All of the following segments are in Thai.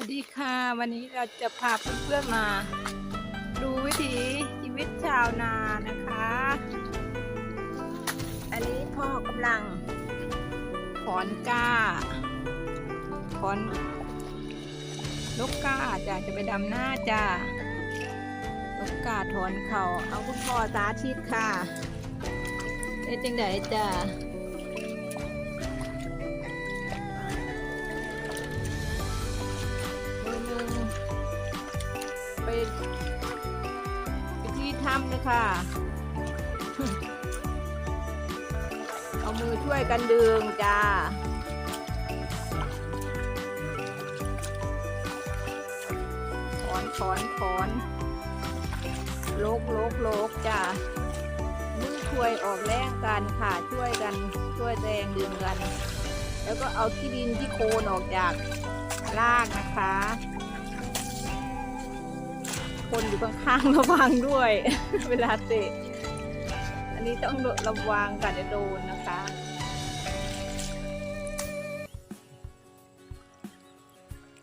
วัสดีค่ะ วันนี้เราจะพาเพื่อนๆมา ดูวิถีชีวิตชาวนานะคะ อันนี้พ่อกำลังถอนก้าถอนลูกก้าจ้ะจะไปดำหน้าจ้ะลูกก้าถอนเขาเอาคุณพ่อสาธิตค่ะเอ๊ะจังไดจ้ะ ไปไปที่ถ้ำเลยค่ะ เอามือช่วยกันดึงจ้าถอนถอนถอนโลกโลกโลกจ้ามือช่วยออกแรงกันค่ะ ช่วยกัน ช่วยแรงดึงกัน แล้วก็เอาที่ดินที่โคนออกจากลากนะคะ คนอยู่ข้างๆระวังด้วย เวลาเตะ อันนี้ต้องระวังกันจะโดนนะคะ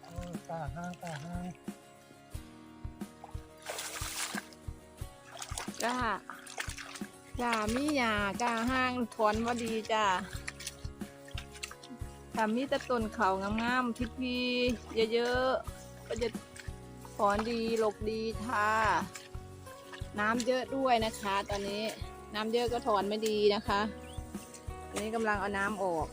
โอ้ตาห้างตาห้างจ้าจ้ามีหยาจ้าห้างถอนว่าดีจ้าถ้ามีแต่ต้นเขางามๆพี่ๆเยอะๆก็จะ ถอนดีหลกดีค่ะน้ำเยอะด้วยนะคะ ตอนนี้น้ำเยอะก็ถอนไม่ดีนะคะอันนี้กำลังเอาน้ำออก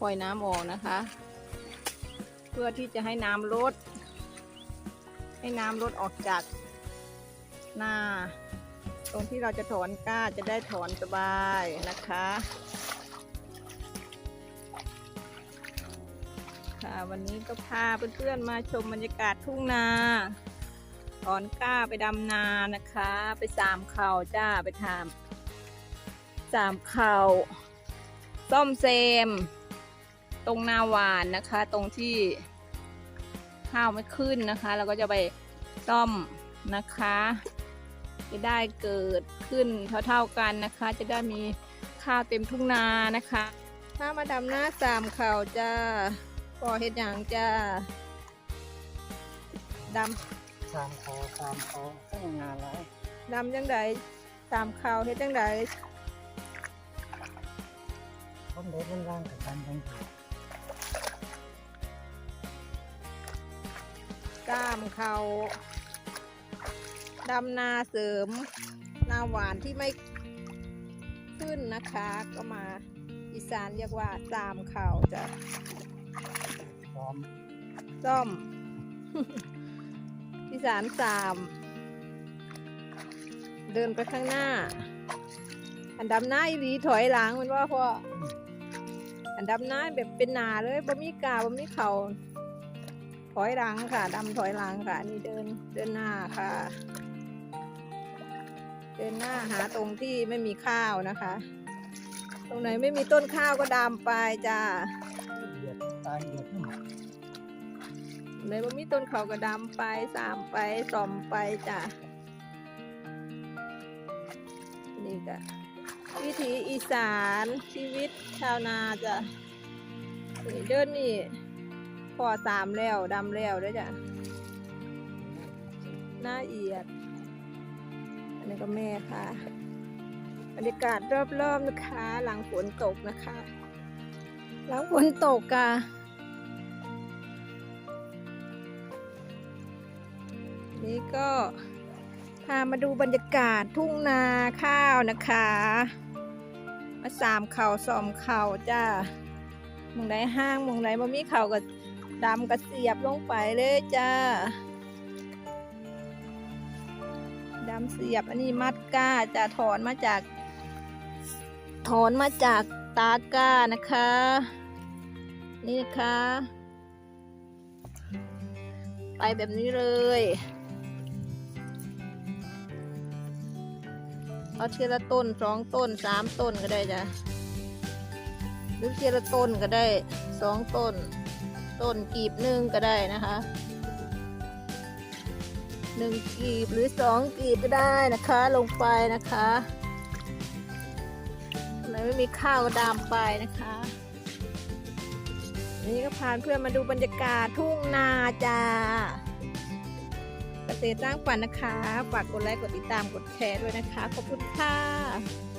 ปล่อยน้ำออกนะคะ เพื่อที่จะให้น้ำลด ให้น้ำลดออกจากหน้า ตรงที่เราจะถอนก้าจะได้ถอนสบายนะคะ ค่ะ วันนี้ก็พาเพื่อนๆมาชมบรรยากาศทุ่งนาถอนก้าไปดำนานะคะ ไปสามเข่าจ้าไปทำสามเข่าซ่อมเซม ตรงนาหวานนะคะ ตรงที่ข้าวไม่ขึ้นนะคะเราก็จะไปซ่อมนะคะ จะได้เกิดขึ้นเท่าๆกันนะคะ จะได้มีข้าวเต็มทุ่งนานะคะ ถ้ามาดำหน้าสามเข่าจะ ก่อเห็ดอย่างจะดสามคอสามคอสร้างงานแล้วำดำจังใดสามเข่าเห็ดจังใดผมเด็กมันร่างกับการทั้งตัวกล้ามเข่าดำนาเสริม นาหวานที่ไม่ขึ้นนะคะ ก็มาอีสานเรียกว่าสามเข่าจะ พร้อมซ่อมอีสานสาม เดินไปข้างหน้า อันดำหน้าอีหลีถอยหลังมันว่าพ่อ อันดำหน้าแบบเป็นหนาเลยบ่มีกาบ่มีเขาถอยหลังค่ะ ดำถอยหลังค่ะ อันนี่เดินเดินหน้าค่ะ เดินหน้าหาตรงที่ไม่มีข้าวนะคะ ตรงไหนไม่มีต้นข้าวก็ดำไปจ้าเหยียดตายเหยียดนี่ เลยว่ามีต้นเขากระดำไปสามไปสอมไปจ้ะนี่ก็วิถีอีสานชีวิตชาวนาจ้ะเดินนี่พอสามแล้วดำแล้วด้วยจ้ะหน้าเอียด อันนี้ก็แม่ค่ะบรรยากาศรอบๆนะคะ หลังฝนตกนะคะ หลังฝนตกอะ นี่ก็พามาดูบรรยากาศทุ่งนาข้าวนะคะ มาสามเข่าสอมเข่าจ้ามึงไดห้างมึงไดบ่มีเข่าก็ดำกระเสียบลงไปเลยจ้าดำเสียบอันนี้มัดก้าจะถอนมาจาก ถอนมาจากตาก้านะคะ นี่นะคะ ไปแบบนี้เลย เอาทีละต้นสองต้นสามต้นก็ได้จ้ะหรือทีละต้นก็ได้สองต้น ต้นกีบหนึ่งก็ได้นะคะหนึ่งกีบหรือสองกีบก็ได้นะคะ ลงไปนะคะไหนไม่มีข้าวก็ดามไปนะคะนนี้ก็พาเพื่อนมาดูบรรยากาศทุ่งนาจ้า ษตรสร้างฝันนะคะ ฝากกดไลค์ กดติดตาม กดแชร์ด้วยนะคะ ขอบคุณค่ะ